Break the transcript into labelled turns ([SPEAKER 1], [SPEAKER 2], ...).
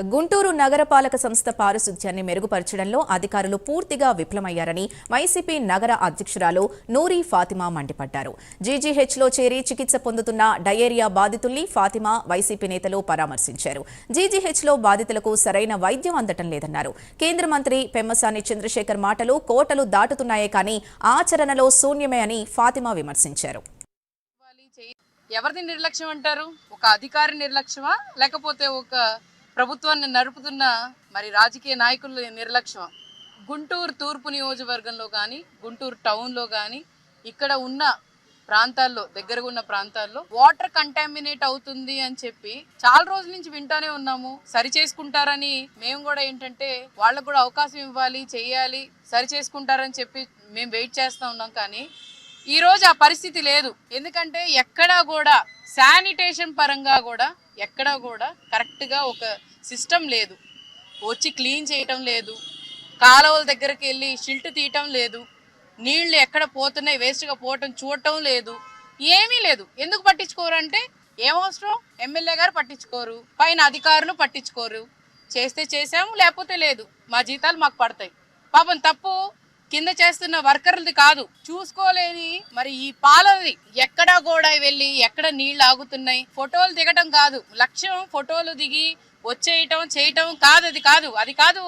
[SPEAKER 1] గుంటూరు నగరపాలక సంస్థ పారిశుధ్యాన్ని మెరుగుపరచడంలో అధికారులు పూర్తిగా విఫలమయ్యారని వైసీపీ నగర అధ్యక్షురాలు నూరి ఫాతిమా మండిపడ్డారు. జీజీహెచ్లో చేరి చికిత్స పొందుతున్న డయేరియా బాధితుల్ని ఫాతిమా వైసీపీ నేతలు పరామర్శించారు. జీజీహెచ్లో బాధితులకు సరైన వైద్యం అందటం లేదన్నారు. కేంద్ర మంత్రి పెమ్మసాని చంద్రశేఖర్ మాటలు కోటలు దాటుతున్నాయే కానీ ఆచరణలో శూన్యమే అని ఫాతిమా విమర్శించారు.
[SPEAKER 2] ఎవరిది నిర్లక్ష్యం అంటారు? ఒక అధికారి నిర్లక్ష్యమా? లేకపోతే ఒక ప్రభుత్వాన్ని నడుపుతున్న మరి రాజకీయ నాయకుల నిర్లక్ష్యం. గుంటూరు తూర్పు నియోజకవర్గంలో కానీ గుంటూరు టౌన్లో కానీ ఇక్కడ ఉన్న ప్రాంతాల్లో దగ్గరగా ఉన్న ప్రాంతాల్లో వాటర్ కంటామినేట్ అవుతుంది అని చెప్పి చాలా రోజుల నుంచి వింటానే ఉన్నాము. సరి చేసుకుంటారని మేము కూడా ఏంటంటే వాళ్ళకు కూడా అవకాశం ఇవ్వాలి చేయాలి సరి చేసుకుంటారని చెప్పి మేము వెయిట్ చేస్తూ ఉన్నాం కానీ ఈ రోజు ఆ పరిస్థితి లేదు. ఎందుకంటే ఎక్కడా కూడా శానిటేషన్ పరంగా కూడా ఎక్కడా కూడా కరెక్ట్గా ఒక సిస్టమ్ లేదు. వచ్చి క్లీన్ చేయటం లేదు. కాలువల దగ్గరికి వెళ్ళి షిల్ట్ తీయటం లేదు. నీళ్ళు ఎక్కడ పోతున్నాయి వేస్ట్గా పోవటం చూడటం లేదు. ఏమీ లేదు. ఎందుకు పట్టించుకోరంటే ఏమవసరం ఎమ్మెల్యే గారు పట్టించుకోరు. పైన అధికారులు పట్టించుకోరు. చేస్తే చేసాము లేకపోతే లేదు. మా జీతాలు మాకు పడతాయి. పాపం తప్పు కింద చేస్తున్న వర్కర్లది కాదు. చూసుకోలేని మరి ఈ పాలది ఎక్కడ కూడా వెళ్ళి ఎక్కడ నీళ్ళు ఆగుతున్నాయి? ఫోటోలు దిగటం కాదు. లక్ష్యం ఫోటోలు దిగి వచ్చేయటం చేయటం కాదు. అది కాదు. అది కాదు